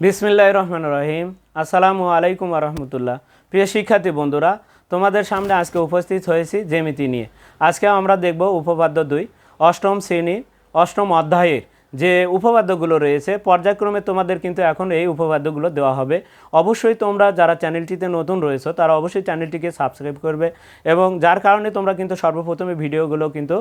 বিসমিল্লাহ রহমান রহিম। আসসালামু আলাইকুম রহমতুল্লাহ। প্রিয় শিক্ষার্থী বন্ধুরা, তোমাদের সামনে আজকে উপস্থিত হয়েছি জ্যামিতি নিয়ে। আজকে আমরা দেখব উপপাদ্য দুই, অষ্টম শ্রেণির অষ্টম অধ্যায়ের যে উপপাদ্যগুলো রয়েছে, পর্যায়ক্রমে তোমাদের কিন্তু এখন এই উপপাদ্যগুলো দেওয়া হবে। অবশ্যই তোমরা যারা চ্যানেলটিতে নতুন রয়েছো, তারা অবশ্যই চ্যানেলটিকে সাবস্ক্রাইব করবে এবং যার কারণে তোমরা কিন্তু সর্বপ্রথমে ভিডিওগুলো কিন্তু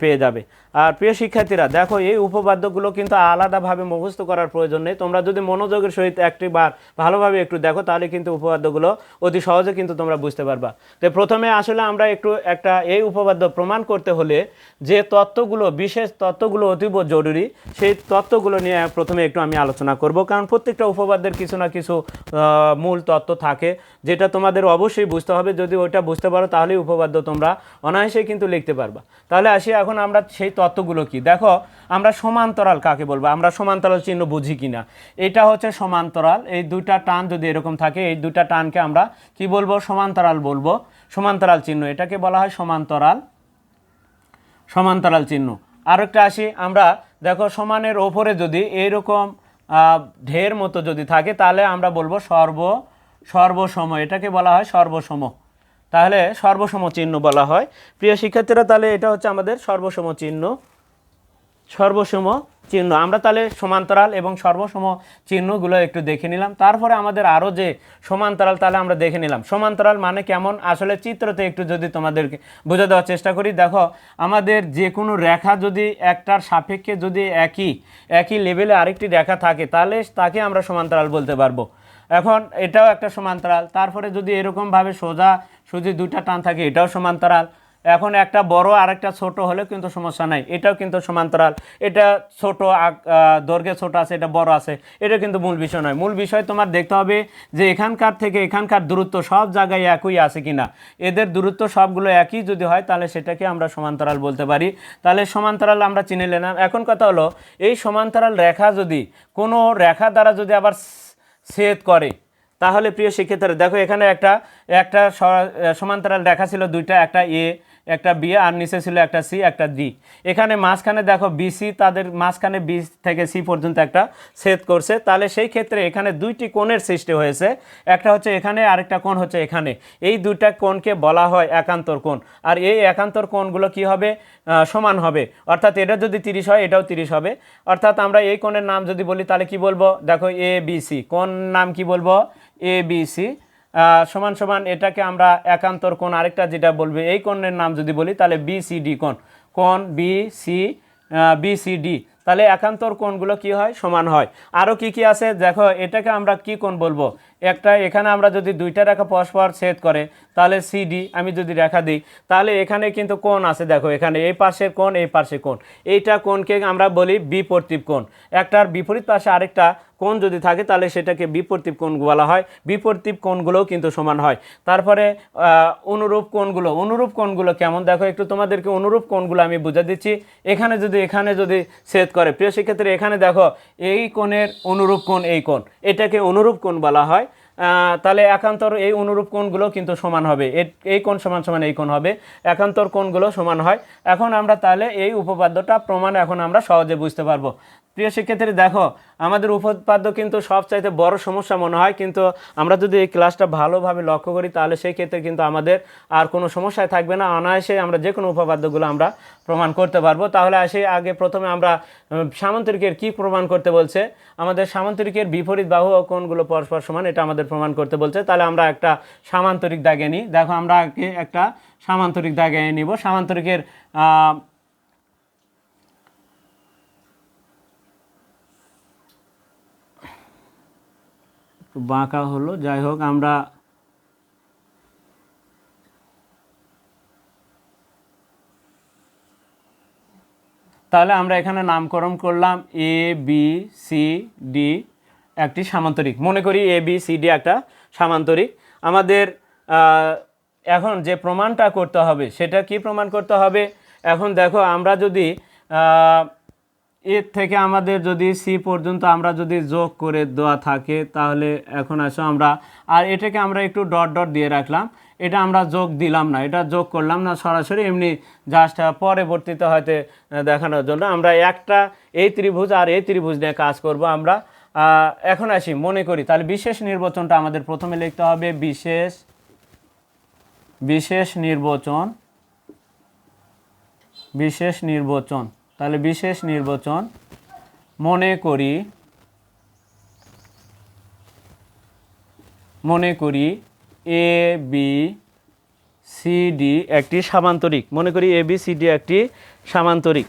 পেয়ে যাবে। আর প্রিয় শিক্ষার্থীরা, দেখো এই উপপাদ্যগুলো কিন্তু আলাদাভাবে মুখস্থ করার প্রয়োজন নেই। তোমরা যদি মনোযোগের সহিত একটি বার ভালোভাবে একটু দেখো, তাহলে কিন্তু উপপাদ্যগুলো অতি সহজে কিন্তু তোমরা বুঝতে পারবা। তো প্রথমে আসলে আমরা একটু একটা এই উপপাদ্য প্রমাণ করতে হলে যে তত্ত্বগুলো, বিশেষ তত্ত্বগুলো অতীব জরুরি সেই তত্ত্বগুলো নিয়ে প্রথমে একটু আমি আলোচনা করব, কারণ প্রত্যেকটা উপপাদ্যের কিছু না কিছু মূল তত্ত্ব থাকে, যেটা তোমাদের অবশ্যই বুঝতে হবে। যদি ওইটা বুঝতে পারো, তাহলেই উপপাদ্য তোমরা অনায়াসেই কিন্তু লিখতে পারবা। তাহলে আসি এখন আমরা সেই তত্ত্বগুলো কি? দেখো, আমরা সমান্তরাল কাকে বলব? আমরা সমান্তরাল চিহ্ন বুঝি কিনা? এটা হচ্ছে সমান্তরাল। এই দুটা টান যদি এরকম থাকে, এই দুটা টানকে আমরা কি বলব? সমান্তরাল বলব। সমান্তরাল চিহ্ন, এটাকে বলা হয় সমান্তরাল সমান্তরাল চিহ্ন। আরেকটা আসি, আমরা দেখো, সমানের ওপরে যদি এইরকম ঢের মতো যদি থাকে, তাহলে আমরা বলব সর্ব, সর্বসম, এটাকে বলা হয় সর্বসম। তাহলে সর্বসম চিহ্ন বলা হয়। প্রিয় শিক্ষার্থীরা, তাহলে এটা হচ্ছে আমাদের সর্বসম চিহ্ন। সর্বসম চিহ্ন। আমরা তাহলে সমান্তরাল এবং সর্বসম চিহ্নগুলো একটু দেখে নিলাম। তারপরে আমাদের আরও যে সমান্তরাল, তাহলে আমরা দেখে নিলাম। সমান্তরাল মানে কেমন? আসলে চিত্রতে একটু যদি তোমাদেরকে বোঝা দেওয়ার চেষ্টা করি। দেখো, আমাদের যে কোনো রেখা যদি একটার সাপেক্ষে যদি একই একই লেভেলে আরেকটি রেখা থাকে, তাহলে তাকে আমরা সমান্তরাল বলতে পারব। এখন এটাও একটা সমান্তরাল। তারপরে যদি এরকমভাবে সোজা সুজি দুইটা টান থাকে, এটাও সমান্তরাল। এখন একটা বড় আর একটা ছোট হলেও কিন্তু সমস্যা নাই। এটাও কিন্তু সমান্তরাল। এটা ছোট দৈর্ঘ্যে ছোট আছে, এটা বড় আছে, এটা কিন্তু মূল বিষয় নয়। মূল বিষয় তোমার দেখতে হবে যে এখানকার থেকে এখানকার দূরত্ব সব জায়গায় একই আছে কিনা। এদের দূরত্ব সবগুলো একই যদি হয়, তাহলে সেটাকে আমরা সমান্তরাল বলতে পারি। তাহলে সমান্তরাল আমরা চিনে নিলাম। এখন কথা হলো, এই সমান্তরাল রেখা যদি, কোনো রেখা দ্বারা যদি আবার ছেদ করে, তাহলে প্রিয় শিক্ষার্থীরা, দেখো এখানে একটা একটা সমান্তরাল রেখা ছিল দুইটা, একটা এ একটা বি আর নিচে ছিল একটা সি, একটা ডি। এখানে মাঝখানে দেখো বিসি তাদের মাঝখানে বি থেকে সি পর্যন্ত একটা ছেদ করছে। তাহলে সেই ক্ষেত্রে এখানে দুইটি কোণের সৃষ্টি হয়েছে। একটা হচ্ছে এখানে, আরেকটা কোণ হচ্ছে এখানে। এই দুইটা কোণকে বলা হয় একান্তর কোণ। আর এই একান্তর কোণগুলো কি হবে? সমান হবে। অর্থাৎ এটা যদি তিরিশ হয়, এটাও তিরিশ হবে। অর্থাৎ আমরা এই কোণের নাম যদি বলি, তাহলে কি বলব? দেখো এ, বি, সি। কোন নাম কি বলব? A, B, C. সমান সমান এটাকে আমরা একান্তর কোণ আরেকটা যেটা বলবে, এই কোণের নাম যদি বলি, তাহলে বি সি ডি কোণ। কোণ B C B C D তাহলে একান্তর কোণগুলো কি হয়? সমান হয়। আরও কি কি আছে? দেখো, এটাকে আমরা কি কোণ বলব? একটা, এখানে আমরা যদি দুইটা রেখা পরস্পর ছেদ করে, তাহলে সিডি আমি যদি রেখা দিই, তাহলে এখানে কিন্তু কোণ আছে, দেখো, এখানে এই পাশের কোণ, এই পাশে কোণ। এইটা কোণকে আমরা বলি বিপরীত কোণ। একটার বিপরীত পাশে আরেকটা কোণ যদি থাকে, তাহলে সেটাকে বিপরীত কোণ বলা হয়। বিপরীত কোণগুলোও কিন্তু সমান হয়। তারপরে অনুরূপ কোণগুলো অনুরূপ কোণগুলো কেমন? দেখো, একটু তোমাদেরকে অনুরূপ কোণগুলো আমি বুঝে দিচ্ছি। এখানে যদি এখানে যদি ছেদ করে, প্রিয় শিক্ষার্থী এখানে দেখো, এই কোণের অনুরূপ কোণ, এই কোণ। এটাকে অনুরূপ কোণ বলা হয়। তাহলে একান্তর এই অনুরূপ কোণগুলো কিন্তু সমান হবে। এই কোণ সমান সমান এই কোণ হবে। একান্তর কোণগুলো সমান হয়। এখন আমরা তাহলে এই উপপাদ্যটা প্রমাণ এখন আমরা সহজে বুঝতে পারব। প্রিয় শিক্ষার্থী দেখো, আমাদের উপপাদ্য কিন্তু সবচাইতে বড় সমস্যা মনে হয়, কিন্তু আমরা যদি এই ক্লাসটা ভালোভাবে লক্ষ্য করি, তাহলে সেই ক্ষেত্রে কিন্তু আমাদের আর কোনো সমস্যায় থাকবে না। অনায়াসে আমরা যে কোনো উপপাদ্যগুলো আমরা প্রমাণ করতে পারব। তাহলে আসে আগে প্রথমে আমরা সামান্তরিকের কি প্রমাণ করতে বলছে? আমাদের সামান্তরিকের বিপরীত বাহু ও কোণগুলো পরস্পর সমান, এটা আমাদের প্রমাণ করতে বলছে। তাহলে আমরা একটা সামান্তরিক দাগে নিই। দেখো, আমরা একটা সামান্তরিক দাগে নিব। সামান্তরিকের বাঁকা হলো। যাই হোক, আমরা তাহলে আমরা এখানে নামকরণ করলাম এ বি সি ডি একটি সামান্তরিক। মনে করি এ বি সি ডি একটা সামান্তরিক। আমাদের এখন যে প্রমাণটা করতে হবে, সেটা কি প্রমাণ করতে হবে? এখন দেখো, আমরা যদি এর থেকে আমাদের যদি সি পর্যন্ত আমরা যদি যোগ করে দেওয়া থাকে, তাহলে এখন আসো আমরা। আর এটাকে আমরা একটু ডট ডট দিয়ে রাখলাম। এটা আমরা যোগ দিলাম না, এটা যোগ করলাম না সরাসরি, এমনি জাস্ট পরবর্তীতে হয়তো দেখানোর জন্য আমরা একটা এই ত্রিভুজ আর এই ত্রিভুজ নিয়ে কাজ করব আমরা। এখন আসি, মনে করি। তাহলে বিশেষ নির্বাচনটা আমাদের প্রথমে লিখতে হবে, বিশেষ বিশেষ নির্বাচন বিশেষ নির্বাচন। তাহলে বিশেষ নির্বাচন মনে করি মনে করি এ বি সি ডি একটি সামান্তরিক। মনে করি এ বি সি ডি একটি সামান্তরিক।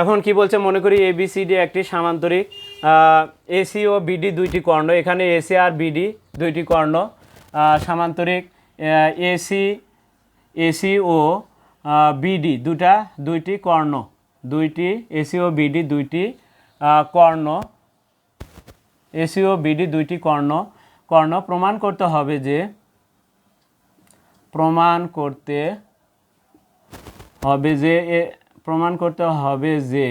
এখন কি বলছে? মনে করি এ বি এবিসিডি একটি সামান্তরিক। এসি ও বিডি দুইটি কর্ণ। এখানে এসি আর বিডি দুইটি কর্ণ। সামান্তরিক এসি এসি ও বিডি দুটা দুইটি কর্ণ। দুইটি এসি ও বিডি দুইটি কর্ণ। এসি ও বিডি দুইটি কর্ণ। কর্ণ প্রমাণ করতে হবে যে, প্রমাণ করতে হবে যে প্রমাণ করতে হবে যে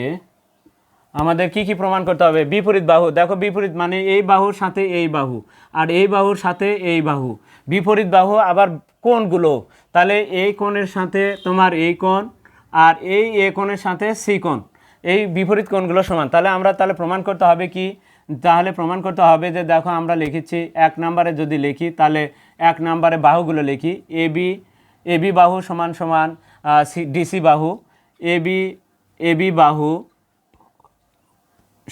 আমাদের কি কি প্রমাণ করতে হবে? বিপরীত বাহু। দেখো, বিপরীত মানে এই বাহুর সাথে এই বাহু আর এই বাহুর সাথে এই বাহু। বিপরীত বাহু আবার কোণগুলো। তাহলে এই কোণের সাথে তোমার এই কোণ আর এই এ কোণের সাথে সি কোণ। এই বিপরীত কোণগুলো সমান। তাহলে আমরা তাহলে প্রমাণ করতে হবে কি? তাহলে প্রমাণ করতে হবে যে দেখো আমরা লিখেছি এক নম্বরে যদি লিখি, তাহলে এক নম্বরে বাহুগুলো লিখি। এ বি এ বি বাহু সমান সমান সি ডিসি বাহু। এ বি এ বি বাহু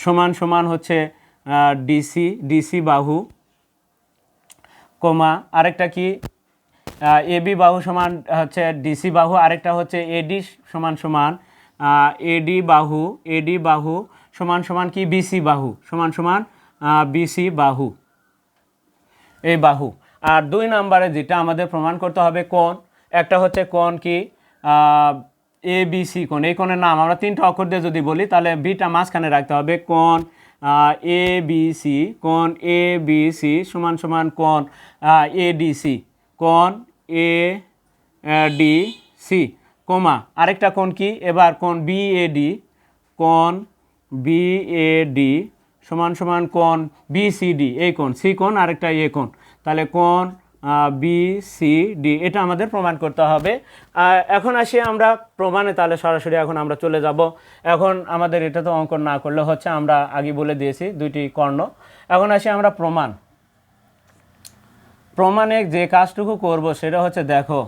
সমান সমান হচ্ছে ডিসি ডিসি বাহু, কোমা, আরেকটা কি? এ বি বাহু সমান হচ্ছে ডিসি বাহু, আরেকটা হচ্ছে এডি সমান সমান এডি বাহু এডি বাহু সমান সমান কি? বিসি বাহু সমান সমান বিসি বাহু এই বাহু। আর দুই নম্বরে যেটা আমাদের প্রমাণ করতে হবে কোন একটা হচ্ছে কোন কি? এ বি সি কোন এই কোণের নাম আমরা তিনটা অক্ষর দিয়ে যদি বলি, তাহলে বিটা মাঝখানে রাখতে হবে কোন এ বি সি কোন এ বি সি সমান সমান কোন এ ডি সি কোন এ ডি সি কোমা। আরেকটা কোন কি? এবার কোন বি এ ডি কোন বি এ ডি সমান সমান কোন বি সি ডি এই কোন সি কোন আরেকটা এ কোন তাহলে কোন বি সি ডি এটা আমাদের প্রমাণ করতে হবে। এখন আসি আমরা প্রমাণে, তাহলে সরাসরি এখন আমরা চলে যাব। এখন আমাদের এটা তো অঙ্কন না করলে হচ্ছে আমরা আগে বলে দিয়েছি দুইটি কর্ণ। এখন আসি আমরা প্রমাণ। প্রমাণে যে কাজটুকু করব সেটা হচ্ছে দেখো,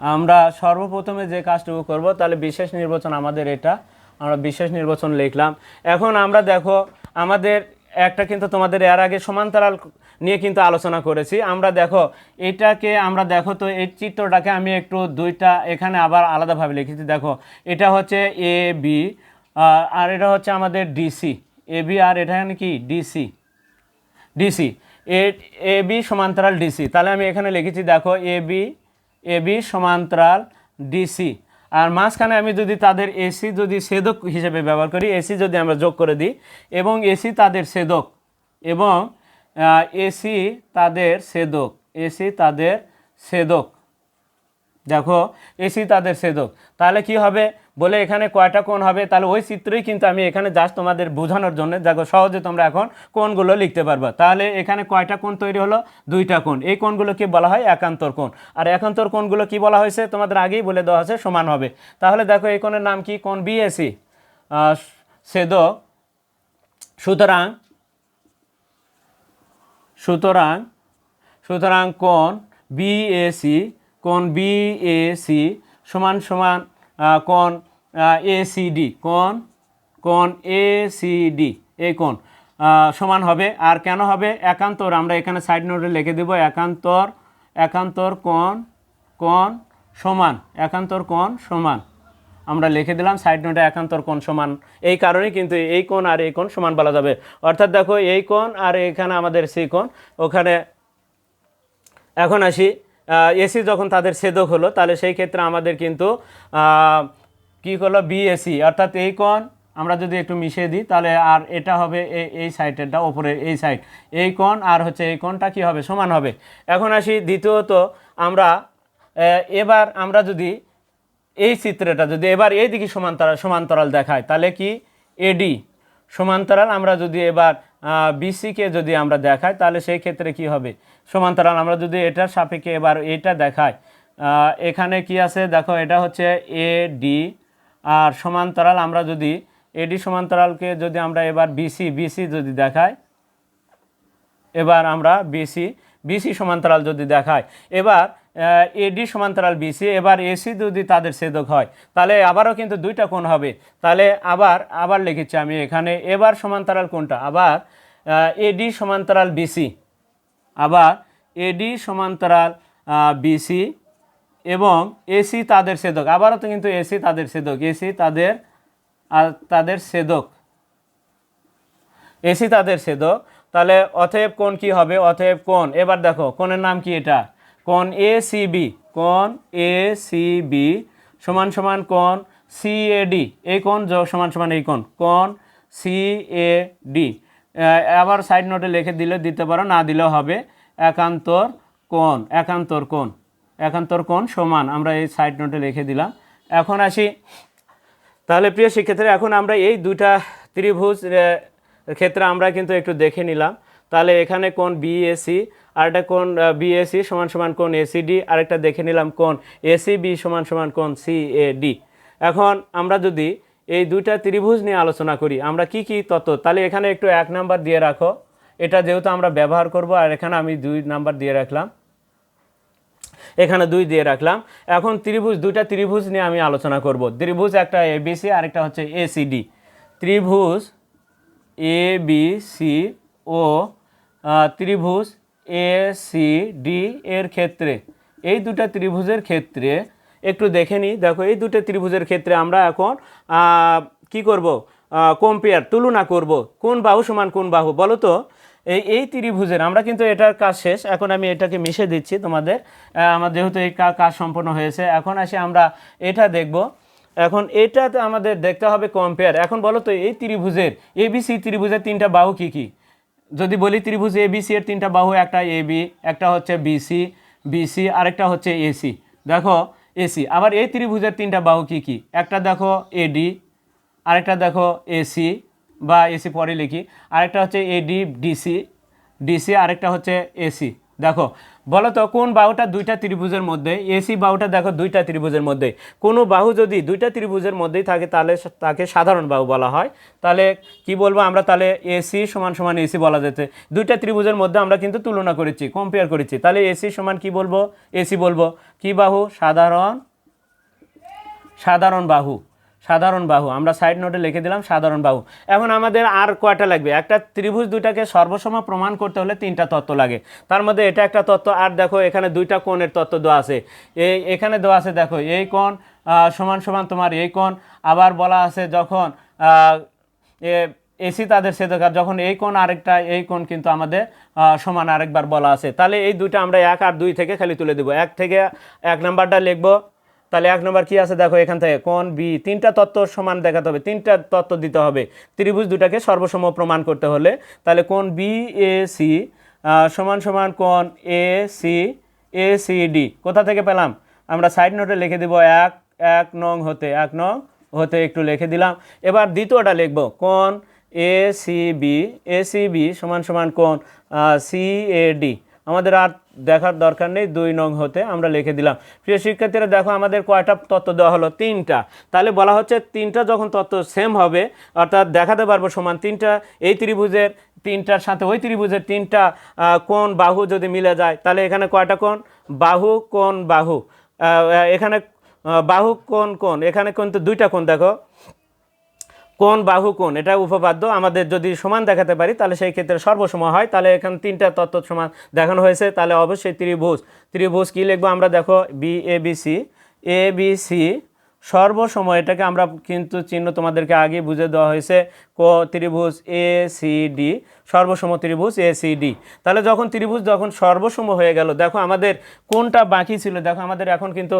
আমরা সর্বপ্রথমে যে কাজটুকু করব, তাহলে বিশেষ নির্বাচন আমাদের এটা। আমরা বিশেষ নির্বাচন লিখলাম। এখন আমরা দেখো, আমাদের একটা কিন্তু তোমাদের এর আগে সমান্তরাল নিয়ে কিন্তু আলোচনা করেছি। আমরা দেখো, এটাকে, আমরা দেখো তো এই চিত্রটাকে আমি একটু দুইটা এখানে আবার আলাদাভাবে লিখেছি। দেখো, এটা হচ্ছে এ বি আর এটা হচ্ছে আমাদের ডিসি এ বি আর এটা কি? ডিসি ডিসি এ বি সমান্তরাল ডিসি তাহলে আমি এখানে লিখেছি, দেখো এ বি এ বি সমান্তরাল ডিসি আর মাঝখানে আমি যদি তাদের এসি যদি সেদক হিসেবে ব্যবহার করি এসি যদি আমরা যোগ করে দিই, এবং এসি তাদের সেদক, এবং এসি তাদের সেদক এসি তাদের ছেদক দেখো এসি তাদের ছেদক তাহলে কি হবে? বলে এখানে কয়টা কোণ হবে? তাহলে ওই চিত্রই কিন্তু আমি এখানে জাস্ট তোমাদের বোঝানোর জন্য, দেখো, সহজে তোমরা এখন কোণগুলো লিখতে পারবা। তাহলে এখানে কয়টা কোণ তৈরি হলো? দুইটা কোণ। এই কোণগুলোকে বলা হয় একান্তর কোণ। আর একান্তর কোণগুলো কি বলা হয়েছে? তোমাদের আগেই বলে দেওয়া হয়েছে সমান হবে। তাহলে দেখো, এই কোণের নাম কি? কোণ বিএসি ছেদক সুতরাং সুতরাং সুতরাং কোণ বিএসি কোণ সি সমান সমান আহ, কোণ কোন কোণ কোণ এসিডি এই কোণ। আহ, সমান হবে। আর কেন হবে? একান্তর। আমরা এখানে সাইড নোটে লিখে দেব একান্তর একান্তর কোন কোন সমান একান্তর কোন সমান। আমরা লিখে দিলাম সাইড নোটে একান্তর কোণ সমান। এই কারণে কিন্তু এই কোণ আর এই কোণ সমান বলা যাবে। অর্থাৎ দেখো এই কোণ আর এখানে আমাদের সেই কোণ। ওখানে এখন আসি। এসি যখন তাদের ছেদক হলো, তাহলে সেই ক্ষেত্রে আমাদের কিন্তু কি করল? বিএসি অর্থাৎ এই কোণ আমরা যদি একটু মিশিয়ে দিই, তাহলে আর এটা হবে এই এই সাইডেরটা ওপরের এই সাইড। এই কোণ আর হচ্ছে এই কোণটা কি হবে? সমান হবে। এখন আসি দ্বিতীয়ত, আমরা এবার আমরা যদি এই চিত্রটা, যদি এবার এই দিকে সমান্তরাল সমান্তরাল দেখায়, তাহলে কি? এডি সমান্তরাল, আমরা যদি এবার বিসিকে যদি আমরা দেখাই, তাহলে সেই ক্ষেত্রে কি হবে? সমান্তরাল আমরা যদি এটার সাপেক্ষে এবার এটা দেখাই এখানে কি আছে? দেখো, এটা হচ্ছে এ ডি আর সমান্তরাল আমরা যদি এডি সমান্তরালকে যদি আমরা এবার বিসি বিসি যদি দেখাই, এবার আমরা বিসি বিসি সমান্তরাল যদি দেখাই, এবার এডি সমান্তরাল বিসি এবার এসি যদি তাদের ছেদক হয়, তাহলে আবারও কিন্তু দুইটা কোণ হবে। তাহলে আবার আবার লিখেছি আমি এখানে, এবার সমান্তরাল কোনটা আবার এডি সমান্তরাল বিসি আবার এডি সমান্তরাল বিসি এবং এসি তাদের ছেদক, আবারও তো কিন্তু এসি তাদের ছেদক এসি তাদের তাদের ছেদক এসি তাদের ছেদক, তাহলে অতএব কোণ কি হবে? অতএব কোণ, এবার দেখো, কোণের নাম কি এটা? কোণ এ সি বি কোণ এ সি বি সমান সমান কোণ সি এ ডি এই যোগ সমান সমান এই কোণ কোণ সি এ ডি আবার সাইড নোটে লিখে দিলে দিতে পারো, না দিলেও হবে। একান্তর কোণ একান্তর কোণ একান্তর কোণ সমান, আমরা এই সাইড নোটে লিখে দিলাম। এখন আসি। তাহলে প্রিয় শিক্ষার্থী এখন আমরা এই দুইটা ত্রিভুজ ক্ষেত্রে আমরা কিন্তু একটু দেখে নিলাম। তাহলে এখানে কোন বিএসি আরেকটা কোন বিএসি সমান সমান কোন এসিডি আরেকটা দেখে নিলাম কোন এসিবি সমান সমান কোন সিএডি এখন আমরা যদি এই দুইটা ত্রিভুজ নিয়ে আলোচনা করি, আমরা কি কি তত্ত্ব? তাহলে এখানে একটু এক নাম্বার দিয়ে রাখো। এটা যেহেতু আমরা ব্যবহার করব, আর এখানে আমি দুই নাম্বার দিয়ে রাখলাম। এখানে দুই দিয়ে রাখলাম। এখন ত্রিভুজ, দুইটা ত্রিভুজ নিয়ে আমি আলোচনা করব। ত্রিভুজ একটা এবিসি আরেকটা হচ্ছে এসিডি ত্রিভুজ এ বি সি ও ত্রিভুজ এ সি ডি এর ক্ষেত্রে, এই দুটো ত্রিভুজের ক্ষেত্রে, একটু দেখে নিই দেখো, এই দুটো ত্রিভুজের ক্ষেত্রে আমরা এখন কি করব? কম্পেয়ার তুলনা করব। কোন বাহু সমান কোন বাহু? বলো তো। এই এই ত্রিভুজের, আমরা কিন্তু এটার কাজ শেষ। এখন আমি এটাকে মিশে দিচ্ছি তোমাদের। আমার যেহেতু এই কাজ সম্পন্ন হয়েছে, এখন আসি আমরা এটা দেখব। এখন এটাতে আমাদের দেখতে হবে কম্পেয়ার এখন বলো তো, এই ত্রিভুজের এবিসি ত্রিভুজের তিনটা বাহু কি কি? যদি বলি ত্রিভুজ এ এবিসি এর তিনটা বাহু, একটা এ বি একটা হচ্ছে বিসি বিসি আরেকটা হচ্ছে এসি দেখো এসি আবার এই ত্রিভুজের তিনটা বাহু কি কি? একটা দেখো এডি আরেকটা দেখো এসি বা এসি পরে লিখি। আরেকটা হচ্ছে এডি ডিসি ডিসি আরেকটা হচ্ছে এসি দেখো বলো তো কোন বাহুটা দুইটা ত্রিভুজের মধ্যে? এসি বাহুটা দেখো দুইটা ত্রিভুজের মধ্যে। কোনো বাহু যদি দুইটা ত্রিভুজের মধ্যেই থাকে, তাহলে তাকে সাধারণ বাহু বলা হয়। তাহলে কি বলব আমরা, তাহলে এসি সমান সমান এসি বলা যেতে। দুইটা ত্রিভুজের মধ্যে আমরা কিন্তু তুলনা করেছি কম্পেয়ার করেছি। তাহলে এসি সমান কি বলব? এসি বলব। কি বাহু? সাধারণ সাধারণ বাহু। সাধারণ বাহু। আমরা সাইড নোটে লিখে দিলাম সাধারণ বাহু। এখন আমাদের আর কয়টা লাগবে? একটা ত্রিভুজ দুইটাকে সর্বসম প্রমাণ করতে হলে তিনটা তত্ত্ব লাগে। তার মধ্যে এটা একটা তত্ত্ব, আর দেখো এখানে দুইটা কোণের তত্ত্ব দেওয়া আছে। এই এখানে দেওয়া আছে দেখো, এই কোণ সমান সমান তোমার এই কোণ। আবার বলা আছে যখন এসি তাদের সেদকার যখন এই কোণ আরেকটা, এই কোণ কিন্তু আমাদের সমান আরেকবার বলা আছে। তাহলে এই দুইটা আমরা এক আর দুই থেকে খালি তুলে দেবো। এক থেকে এক নাম্বারটা লিখব। তাহলে এক নম্বর কি আছে? দেখো এখান থেকে কোন বি, তিনটা তত্ত্ব সমান দেখাতে হবে, তিনটা তত্ত্ব দিতে হবে। ত্রিভুজ দুটাকে সর্বসম প্রমাণ করতে হলে। তাহলে কোন বি, এ, সি সমান সমান কোন A, C A, C, D? কোথা থেকে পেলাম? আমরা সাইড নোটে লিখে দিব এক এক নং হতে, এক নং হতে একটু লিখে দিলাম। এবার দ্বিতীয়টা লিখব। কোন A, C, B, A, C, B সমান সমান কোন সি, এ, ডি? আমাদের আর দেখার দরকার নেই, দুই নং হতে আমরা লিখে দিলাম। প্রিয় শিক্ষার্থীরা, দেখো আমাদের কয়টা তত্ত্ব দেওয়া হলো? তিনটা। তাহলে বলা হচ্ছে তিনটা যখন তত্ত্ব সেম হবে, অর্থাৎ দেখাতে পারব সমান তিনটা, এই ত্রিভুজের তিনটার সাথে ওই ত্রিভুজের তিনটা কোন বাহু যদি মিলে যায়, তাহলে এখানে কয়টা কোন বাহু কোন বাহু। এখানে বাহু কোন কোন এখানে কিন্তু দুইটা কোন দেখো। কোন বাহু কোন এটা উপপাদ্য। আমাদের যদি সমান দেখাতে পারি, তাহলে সেই ক্ষেত্রে সর্বসম হয়। তাহলে এখানে তিনটা তত্ত্ব সমান দেখানো হয়েছে। তাহলে অবশ্যই ত্রিভুজ। ত্রিভুজ কী লিখব আমরা? দেখো B A B C A B C সর্বসময় এটাকে আমরা কিন্তু চিহ্ন তোমাদেরকে আগে বুঝে দেওয়া হয়েছে। ক, ত্রিভুজ এ সি ডি সর্বসম ত্রিভুজ এ সি ডি তাহলে যখন ত্রিভুজ যখন সর্বসম হয়ে গেল, দেখো আমাদের কোনটা বাকি ছিল? দেখো আমাদের এখন কিন্তু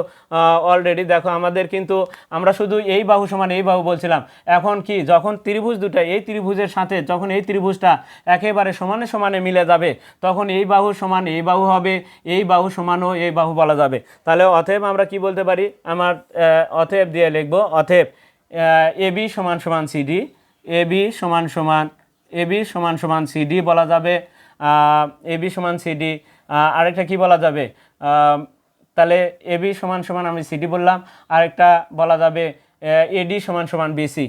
অলরেডি দেখো আমাদের কিন্তু আমরা শুধু এই বাহু সমান এই বাহু বলছিলাম। এখন কি? যখন ত্রিভুজ দুটা এই ত্রিভুজের সাথে যখন এই ত্রিভুজটা একেবারে সমানে সমানে মিলে যাবে, তখন এই বাহু সমান এই বাহু হবে, এই বাহু সমানও এই বাহু বলা যাবে। তাহলে অতএব আমরা কি বলতে পারি? আমার অতএব দিয়ে লিখব এ বি সমান সমান সিডি এ বি সমান সমান এবি সমান সমান সিডি বলা যাবে। এবি সমান সিডি আরেকটা কি বলা যাবে? তাহলে এবি সমান সমান আমি সিডি বললাম। আরেকটা বলা যাবে এডি সমান সমান বিসি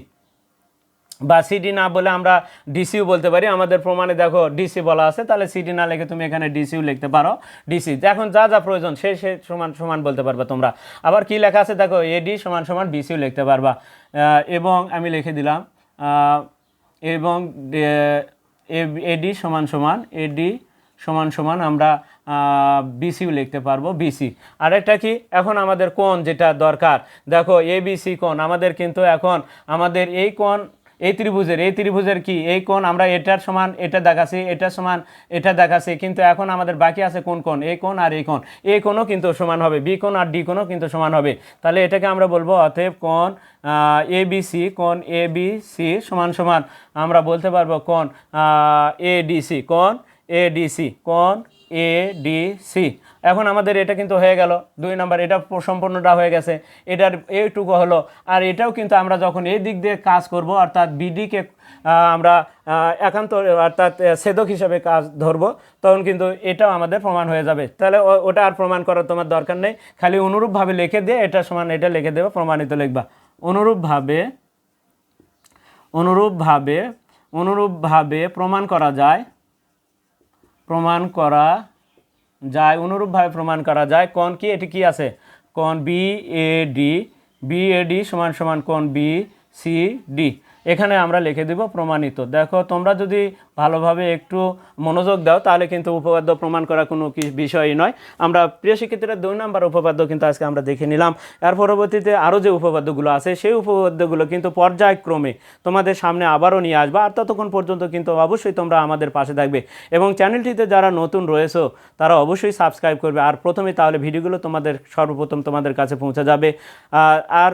বা সিডি না বলে আমরা ডিসিও বলতে পারি। আমাদের প্রমাণে দেখো ডিসি বলা আছে। তাহলে সিডি না লিখে তুমি এখানে ডিসিও লিখতে পারো। ডিসি এখন যা যা প্রয়োজন, সে সে সমান সমান বলতে পারবা তোমরা। আবার কি লেখা আছে? দেখো এডি সমান সমান বিসিও লিখতে পারবা। এবং আমি লিখে দিলাম এবং এডি সমান সমান, এডি সমান সমান আমরা বিসিও লিখতে পারব, বিসি। আরেকটা কি? এখন আমাদের কোন যেটা দরকার। দেখো, এ বিসি কোন আমাদের কিন্তু এখন, আমাদের এই কোণ এই ত্রিভুজের এই ত্রিভুজের কি? এই কোণ, আমরা এটার সমান, এটা দেখাচ্ছি, এটার সমান, এটা দেখাচ্ছি, কিন্তু এখন আমাদের বাকি আছে কোন কোণ? এই কোণ আর এই কোণ। এই কোণও কিন্তু সমান হবে, বি কোণ আর ডি কোণও কিন্তু সমান হবে। তাহলে এটাকে আমরা বলব অতএব কোণ এ বি সি, কোণ এ বি সি সমান সমান আমরা বলতে পারব কোণ এ ডি সি, কোণ এ ডি সি, কোণ এ ডি সি। এখন আমাদের এটা কিন্তু হয়ে গেল। দুই নাম্বার, এটা সম্পূর্ণটা হয়ে গেছে। এটার এইটুকু হলো। আর এটাও কিন্তু আমরা যখন এই দিক দিয়ে কাজ করব, অর্থাৎ বিডিকে আমরা একান্ত, অর্থাৎ ছেদক হিসাবে কাজ ধরবো, তখন কিন্তু এটাও আমাদের প্রমাণ হয়ে যাবে। তাহলে ওটা আর প্রমাণ করার তোমার দরকার নেই। খালি অনুরূপভাবে লিখে দিয়ে এটা সমান এটা লিখে দেবে, প্রমাণিত লিখবা। অনুরূপভাবে অনুরূপভাবে অনুরূপভাবে প্রমাণ করা যায়। প্রমাণ করা যায়, অনুরূপভাবে প্রমাণ করা যায়। কোন কি? এটি কি আছে? কোন B A D B A D সমান সমান কোন বি সি ডি এখানে আমরা লিখে দিব প্রমাণিত। দেখো, তোমরা যদি ভালোভাবে একটু মনোযোগ দাও, তাহলে কিন্তু উপপাদ্য প্রমাণ করা কোনো কি বিষয়ই নয়। আমরা প্রিয় শিক্ষার্থীরা, দুই নম্বর উপপাদ্য কিন্তু আজকে আমরা দেখে নিলাম। এর পরবর্তীতে আরও যে উপপাদ্যগুলো আছে, সেই উপপাদ্যগুলো কিন্তু পর্যায়ক্রমে তোমাদের সামনে আবারও নিয়ে আসবে। আর ততক্ষণ পর্যন্ত কিন্তু অবশ্যই তোমরা আমাদের পাশে থাকবে। এবং চ্যানেলটিতে যারা নতুন রয়েছো, তারা অবশ্যই সাবস্ক্রাইব করবে। আর প্রথমে তাহলে ভিডিওগুলো তোমাদের সর্বপ্রথম তোমাদের কাছে পৌঁছে যাবে। আর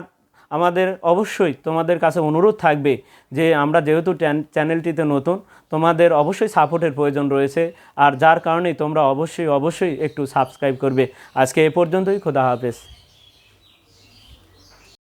আমাদের অবশ্যই তোমাদের কাছে অনুরোধ থাকবে যে আমরা যেহেতু চ্যানেলটিতে নতুন, তোমাদের অবশ্যই সাপোর্টের প্রয়োজন রয়েছে। আর যার কারণেই তোমরা অবশ্যই অবশ্যই একটু সাবস্ক্রাইব করবে। আজকে এ পর্যন্তই, খোদা হাফেজ।